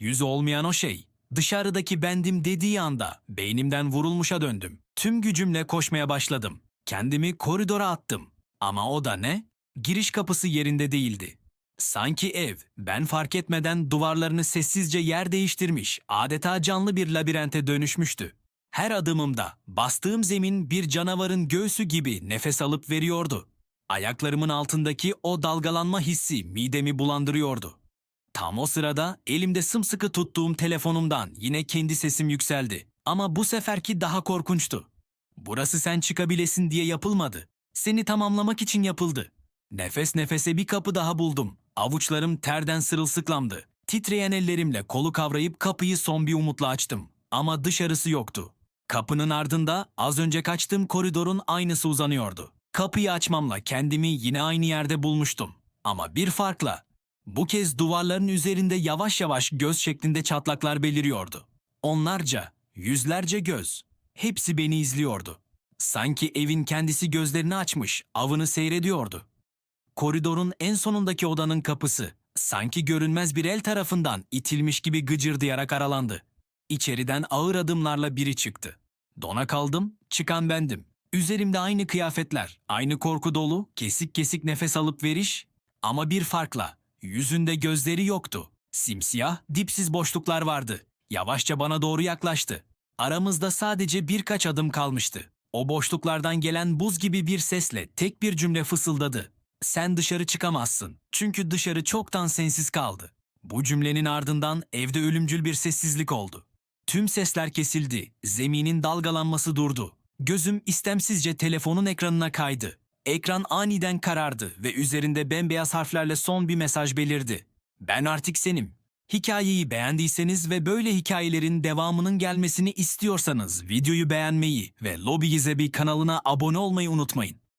Yüzü olmayan o şey. Dışarıdaki bendim dediği anda beynimden vurulmuşa döndüm. Tüm gücümle koşmaya başladım. Kendimi koridora attım. Ama o da ne? Giriş kapısı yerinde değildi. Sanki ev, ben fark etmeden duvarlarını sessizce yer değiştirmiş, adeta canlı bir labirente dönüşmüştü. Her adımımda bastığım zemin bir canavarın göğsü gibi nefes alıp veriyordu. Ayaklarımın altındaki o dalgalanma hissi midemi bulandırıyordu. Tam o sırada elimde sımsıkı tuttuğum telefonumdan yine kendi sesim yükseldi. Ama bu seferki daha korkunçtu. Burası sen çıkabilesin diye yapılmadı. Seni tamamlamak için yapıldı. Nefes nefese bir kapı daha buldum. Avuçlarım terden sırılsıklamdı. Titreyen ellerimle kolu kavrayıp kapıyı son bir umutla açtım. Ama dışarısı yoktu. Kapının ardında az önce kaçtığım koridorun aynısı uzanıyordu. Kapıyı açmamla kendimi yine aynı yerde bulmuştum. Ama bir farkla. Bu kez duvarların üzerinde yavaş yavaş göz şeklinde çatlaklar beliriyordu. Onlarca, yüzlerce göz. Hepsi beni izliyordu. Sanki evin kendisi gözlerini açmış, avını seyrediyordu. Koridorun en sonundaki odanın kapısı sanki görünmez bir el tarafından itilmiş gibi gıcırdayarak aralandı. İçeriden ağır adımlarla biri çıktı. Dona kaldım, çıkan bendim. Üzerimde aynı kıyafetler, aynı korku dolu, kesik kesik nefes alıp veriş ama bir farkla. Yüzünde gözleri yoktu. Simsiyah, dipsiz boşluklar vardı. Yavaşça bana doğru yaklaştı. Aramızda sadece birkaç adım kalmıştı. O boşluklardan gelen buz gibi bir sesle tek bir cümle fısıldadı. Sen dışarı çıkamazsın. Çünkü dışarı çoktan sensiz kaldı. Bu cümlenin ardından evde ölümcül bir sessizlik oldu. Tüm sesler kesildi. Zeminin dalgalanması durdu. Gözüm istemsizce telefonun ekranına kaydı. Ekran aniden karardı ve üzerinde bembeyaz harflerle son bir mesaj belirdi. Ben artık senim. Hikayeyi beğendiyseniz ve böyle hikayelerin devamının gelmesini istiyorsanız videoyu beğenmeyi ve Lobby Gizebi kanalına abone olmayı unutmayın.